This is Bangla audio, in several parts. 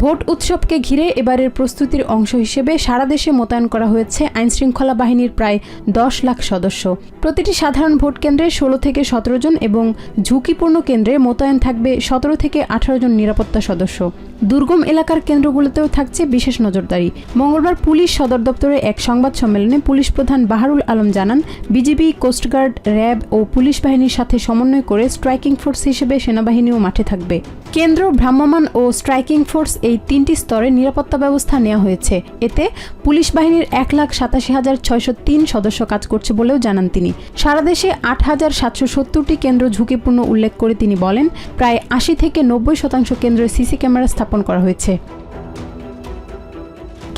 ভোট উৎসবকে ঘিরে এবারের প্রস্তুতির অংশ হিসেবে সারা দেশে মোতায়েন করা হয়েছে আইনশৃঙ্খলা বাহিনীর প্রায় দশ লাখ সদস্য। প্রতিটি সাধারণ ভোট কেন্দ্রে ষোলো থেকে সতেরো জন এবং ঝুঁকিপূর্ণ কেন্দ্রে মোতায়েন থাকবে সতেরো থেকে আঠারো জন নিরাপত্তা সদস্য। দুর্গম এলাকার কেন্দ্রগুলোতেও থাকছে বিশেষ নজরদারি। মঙ্গলবার পুলিশ সদর দপ্তরে এক সংবাদ সম্মেলনে পুলিশ প্রধান বাহারুল আলম জানান, বিজিবি কোস্টগার্ড র্যাব ও পুলিশ বাহিনীর সাথে সমন্বয় করে স্ট্রাইকিং ফোর্স হিসেবে সেনাবাহিনীও মাঠে থাকবে। কেন্দ্র ভ্রাম্যমাণ ও স্ট্রাইকিং ফোর্স এই তিনটি স্তরে নিরাপত্তা ব্যবস্থা নেওয়া হয়েছে। এতে পুলিশ বাহিনীর এক লাখ সাতাশি হাজার ছয়শো তিন সদস্য কাজ করছে বলেও জানান তিনি। সারা দেশে আট হাজার সাতশো সত্তরটি কেন্দ্র ঝুঁকিপূর্ণ উল্লেখ করে তিনি বলেন, প্রায় আশি থেকে নব্বই শতাংশ কেন্দ্রে সিসি ক্যামেরা স্থাপন করা হয়েছে।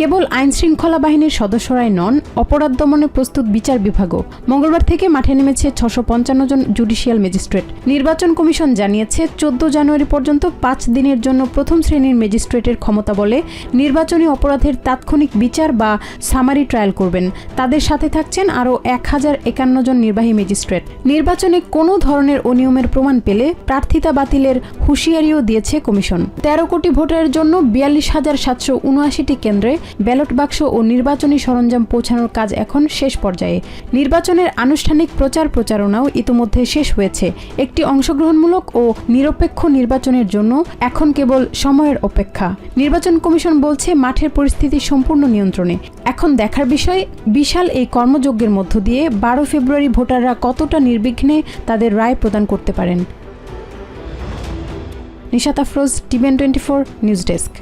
কেবল আইন শৃঙ্খলা বাহিনীর সদস্যরাই নন, অপরাধ দমনে প্রস্তুত বিচার বিভাগও। মঙ্গলবার থেকে মাঠে নেমেছে ছশো পঞ্চান্ন জন জুডিশিয়াল ম্যাজিস্ট্রেট। নির্বাচন কমিশন জানিয়েছে, চোদ্দ জানুয়ারি পর্যন্ত পাঁচ দিনের জন্য প্রথম শ্রেণির ম্যাজিস্ট্রেটের ক্ষমতা বলে নির্বাচনী অপরাধের তাৎক্ষণিক বিচার বা সামারি ট্রায়াল করবেন। তাদের সাথে থাকছেন আরও এক হাজার একান্ন জন নির্বাহী ম্যাজিস্ট্রেট। নির্বাচনে কোনো ধরনের অনিয়মের প্রমাণ পেলে প্রার্থিতা বাতিলের হুঁশিয়ারিও দিয়েছে কমিশন। তেরো কোটি ভোটারের জন্য বিয়াল্লিশ হাজার সাতশো উনআশিটি কেন্দ্রে ব্যালট বাক্স ও নির্বাচনী সরঞ্জাম পৌঁছানোর কাজ এখন শেষ পর্যায়ে। নির্বাচনের আনুষ্ঠানিক প্রচার প্রচারণাও ইতোমধ্যে শেষ হয়েছে। একটি অংশগ্রহণমূলক ও নিরপেক্ষ নির্বাচনের জন্য এখন কেবল সময়ের অপেক্ষা। নির্বাচন কমিশন বলছে, মাঠের পরিস্থিতি সম্পূর্ণ নিয়ন্ত্রণে। এখন দেখার বিষয়, বিশাল এই কর্মযজ্ঞের মধ্য দিয়ে বারো ফেব্রুয়ারি ভোটাররা কতটা নির্বিঘ্নে তাদের রায় প্রদান করতে পারেন। নিশাত আফরোজ টিভেন টোয়েন্টি ফোর নিউজ ডেস্ক।